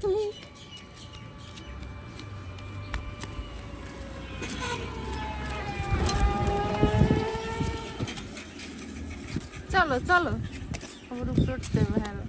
চলো চলো আমার উপরে উঠতে হবে হ্যাঁ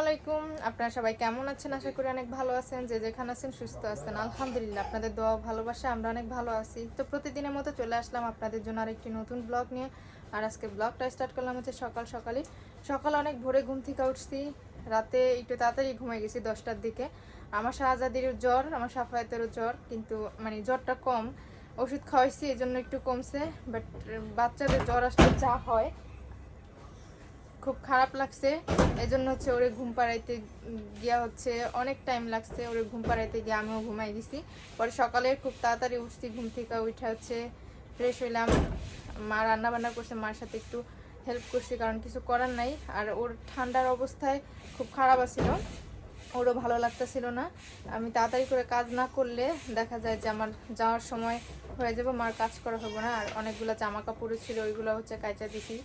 আলাইকুম। আপনারা সবাই কেমন আছেন? আশা করি অনেক ভালো আছেন। যে যেখানে আছেন সুস্থ আছেন। আলহামদুলিল্লাহ, আপনাদের দোয়া ভালোবাসা আমরা অনেক ভালো আছি। তো প্রতিদিনের মতো চলে আসলাম আপনাদের জন্য আরেকটি নতুন ব্লগ নিয়ে। আর আজকে ব্লগটা স্টার্ট করলাম হচ্ছে সকাল সকালে সকাল অনেক ভোরে ঘুম থেকে উঠছি। রাতে একটু তাড়াতাড়ি ঘুমিয়ে গেছি দশটার দিকে। আমার শাহজাদির জ্বর, আমার সাফায়াতেরও জ্বর। কিন্তু মানে জ্বরটা কম। ওষুধ খাওয়াইছি এই জন্য একটু কমছে। বাট বাচ্চাদের জ্বর আসলে যা হয়। খুব খারাপ লাগছে। এই জন্য হচ্ছে ওরে ঘুম পাড়াইতে গিয়া হচ্ছে অনেক টাইম লাগছে, ওরে ঘুম পাড়াইতে গিয়ে আমিও ঘুমাই দিছি। পরে সকালে খুব তাড়াতাড়ি উঠছি, ঘুম থেকে উঠে হচ্ছে ফ্রেশ হইলাম। মা রান্না বান্না করছে, মার সাথে একটু হেল্প করছি, কারণ কিছু করার নাই। আর ওর ঠান্ডার অবস্থায় খুব খারাপ আছিল, ওরও ভালো লাগতেছিল না। আমি তাড়াতাড়ি করে কাজ না করলে দেখা যায় যে আমার যাওয়ার সময় হয়ে যাবে, মার কাজ করা হবে না। আর অনেকগুলো জামা কাপড়ও ছিল, ওইগুলো হচ্ছে কাঁচা দিছি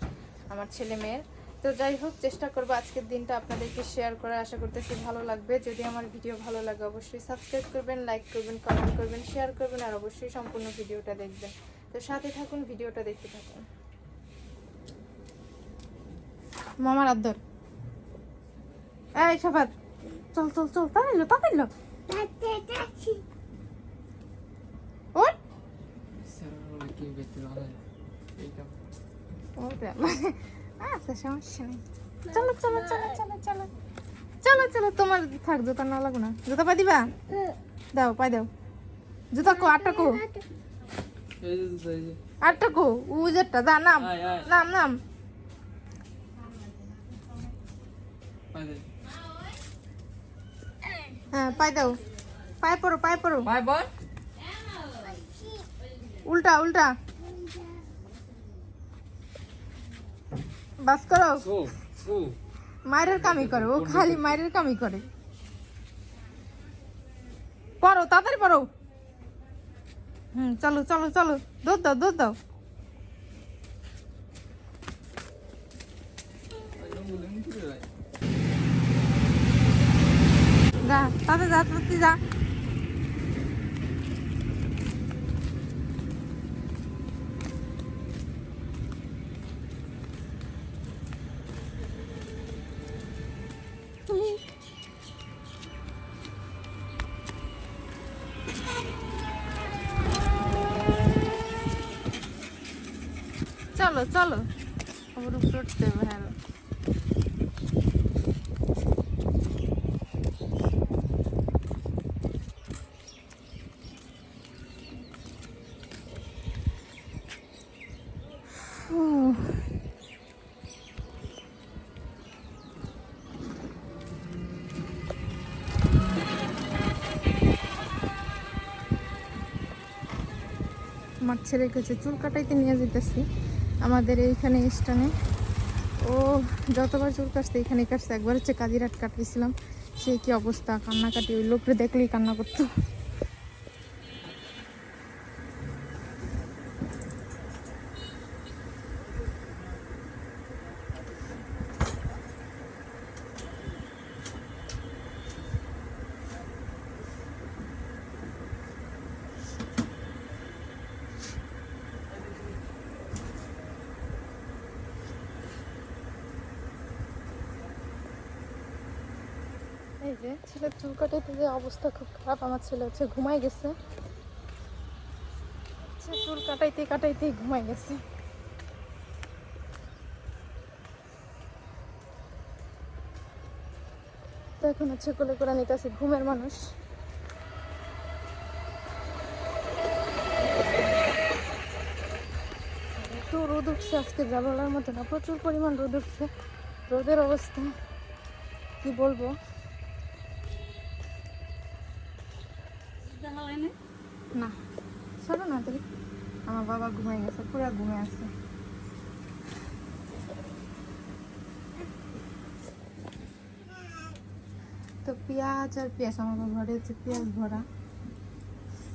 আমার ছেলে মেয়ের। তো যাই হোক চেষ্টা করব আজকের দিনটা আপনাদেরকে শেয়ার করার। আশা করতেছি ভালো লাগবে। যদি আমার ভিডিও ভালো লাগে অবশ্যই সাবস্ক্রাইব করবেন লাইক করবেন কমেন্ট করবেন শেয়ার করবেন আর অবশ্যই সম্পূর্ণ ভিডিওটা দেখবেন। তো সাথে থাকুন ভিডিওটা দেখতে থাকুন। মামার আদর এই সাফাত চল চল চল তাড়াতাড়ি লো, তাড়াতাড়ি লো। আচ্ছা সমস্যা নেই। চলো চলো চলো চলো চলো। চলো চলো তোমার থাক জুতা না লাগো না। জুতা পাই দিবা? দাও পাই দাও। জুতা কো আটটা কো। আটটা কো উজেরটা দা নাম। নাম নাম। হ্যাঁ পাই দাও। পায়ে পড়ো পায়ে পড়ো। উল্টা উল্টা। বাস করো মায়ের কামি করে ও খালি মায়ের কামি করে। পড়ো তাড়াতাড়ি পড়ো। হুম চলো চলো চলো। দুধ দাও দুধ দাও। যা তাতে যা তাতে যা। চলো চলো আমার উপরে উঠতে হবে হ্যাঁ। আমার ছেলেকে হচ্ছে চুল কাটাইতে নিয়ে যেতেছি আমাদের এইখানে স্টানে ও, যতবার চুল কাটছে এখানে কাটছে। একবার হচ্ছে কাজিরাট কাটিয়েছিলাম সে কি অবস্থা? কান্নাকাটি ওই লোকরে দেখলেই কান্না করতো। যে ছেলের চুল কাটাইতে যে অবস্থা খুব খারাপ, আমার ছেলে হচ্ছে ঘুমাই গেছে। চুল কাটাইতে কাটাইতেই ঘুমাই গেছে। তো এখন হচ্ছে কোলে করে নিতেছে ঘুমের মানুষ। এত রোদ উঠছে আজকে যা বলার মতো না, প্রচুর পরিমাণ রোদ উঠছে। রোদের অবস্থা, কি বলব? না। চলো না তুই আমার বাবা ঘুমাই গেছে, পুরো ঘুমে আছে। তো পেঁয়াজ আর পেঁয়াজ, আমার ঘরে হচ্ছে পেঁয়াজ ভরা।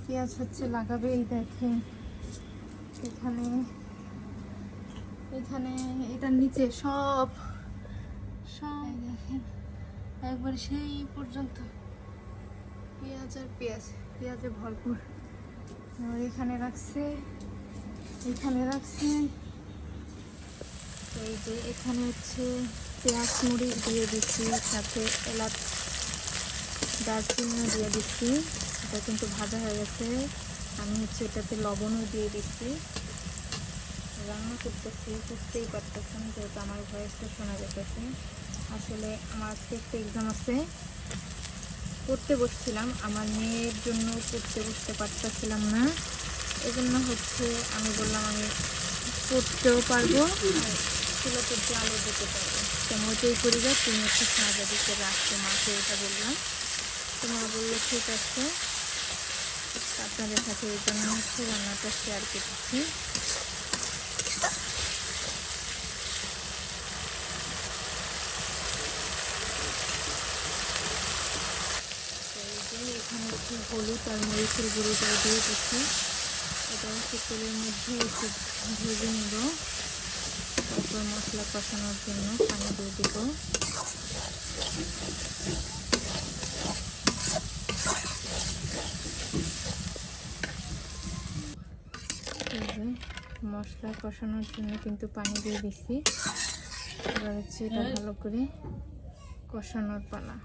পেঁয়াজ হচ্ছে লাগাবে, এই দেখেন এখানে এখানে, এটার নিচে সব সব দেখেন। একবার সেই পর্যন্ত। পেঁয়াজ আর পেঁয়াজ। পেঁয়াজে ভরপুর। এখানে রাখছে এখানে রাখছে। তো এই যে এখানে হচ্ছে পেঁয়াজ মুড়ি দিয়ে দিচ্ছি, সাথে এলাচ দারচিনিও দিয়ে দিচ্ছি। এটা কিন্তু ভাজা হয়ে গেছে। আমি হচ্ছে এটাতে লবণও দিয়ে দিচ্ছি। রান্না করতেছি, বুঝতেই পারতেছেন যেহেতু আমার ভয়েসটা শোনা যেতেছে আসলে আমার আজকে একটা এক্সাম আছে। পড়তে বসছিলাম। আমার মেয়ের জন্য পড়তে বসতে পারতেছিলাম না। এজন্য হচ্ছে আমি বললাম আমি পড়তেও পারব। আর জালও দিতে পারব। তেমন ওইটাই করি যা তুমি হচ্ছে সাজা দিতে রাখতে মাকে এটা বললাম। তোমার বলল, ঠিক আছে। আপনাদের সাথে এই জন্য হচ্ছে রান্নাটা শেয়ার করতেছি তো এই যে এখানে হচ্ছে হলুদ আর মরিচের গুঁড়োটা দিয়ে দিচ্ছি। এটা হচ্ছে তেলের মধ্যে একটু ভেজে নেব। তারপর মশলা কষানোর জন্য পানি দিয়ে দেবো। মশলা কষানোর জন্য কিন্তু পানি দিয়ে দিচ্ছি। এবার হচ্ছে এটা ভালো করে কষানোর পালা।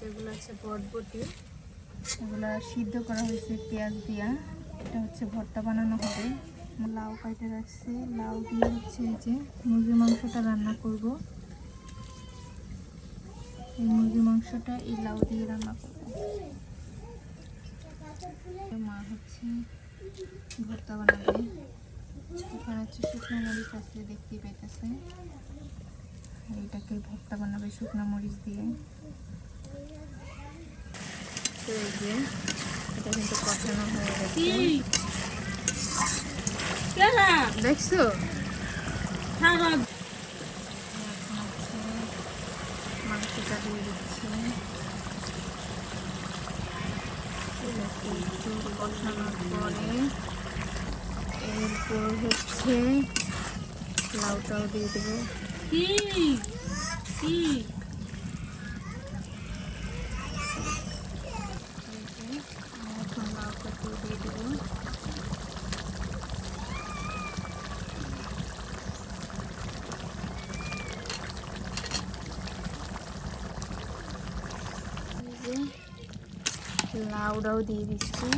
যেগুলো আছে বটবটি। এগুলো সিদ্ধ করা হয়েছে পেঁয়াজ দিয়া। এটা হচ্ছে ভর্তা বানানো হবে। লাউ কাটে রাখছি লাউ দিয়ে হচ্ছে এই যে মুরগির মাংসটা রান্না করব। এই মুরগির মাংসটা এই লাউ দিয়ে রান্না করব। মা হচ্ছে ভর্তা বানাবে। এখানে হচ্ছে শুকনো মরিচ আছে, দেখতেই পাইতেছে এইটাকে ভর্তা বানাবে শুকনো মরিচ দিয়ে। তো যে এটা কিন্তু কষানো হয়ে গেছে দেখছ? মাংসটা দিয়ে দিচ্ছি কষানোর পরে এরপর হচ্ছে লাউটাও দিয়ে দেবো। এই যে, এখন লাউটা দিয়ে দেবো এই লাউডাও দিয়ে দিচ্ছি।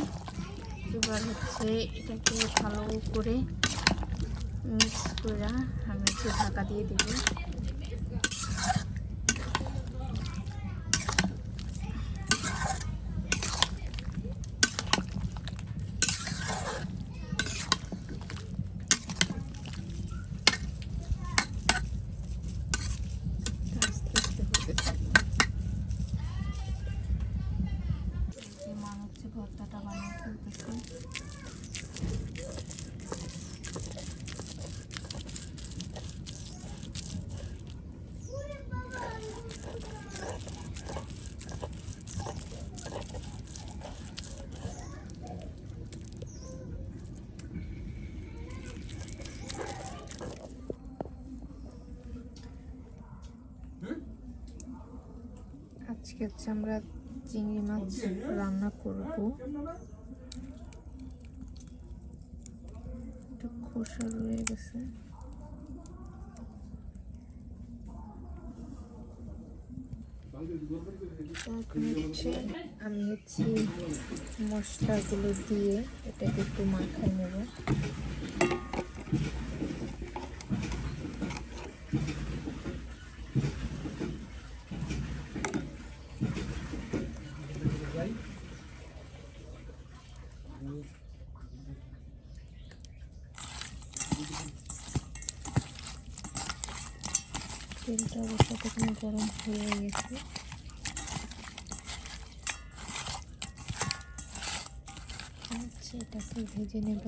এবার হচ্ছে এটাকে ভালো করে মিক্স করে আমি হচ্ছে ঢাকা দিয়ে দেবো আস্তে আস্তে হতে থাকবে এই যে মা হচ্ছে ভর্তাটা বানিয়ে ফেলতেছে আজকে হচ্ছে আমরা চিংড়ি মাছ রান্না করব। একটু খোসা রয়ে গেছে। আমি হচ্ছে মশলাগুলো দিয়ে এটাকে একটু মাখাই নেব। তেলটা অবস্থা তখন গরম হয়ে গেছে। আচ্ছা এটাকে ভেজে নেব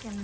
কেমন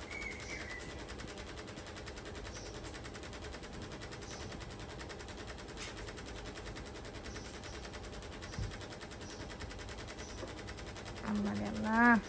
頑張れな。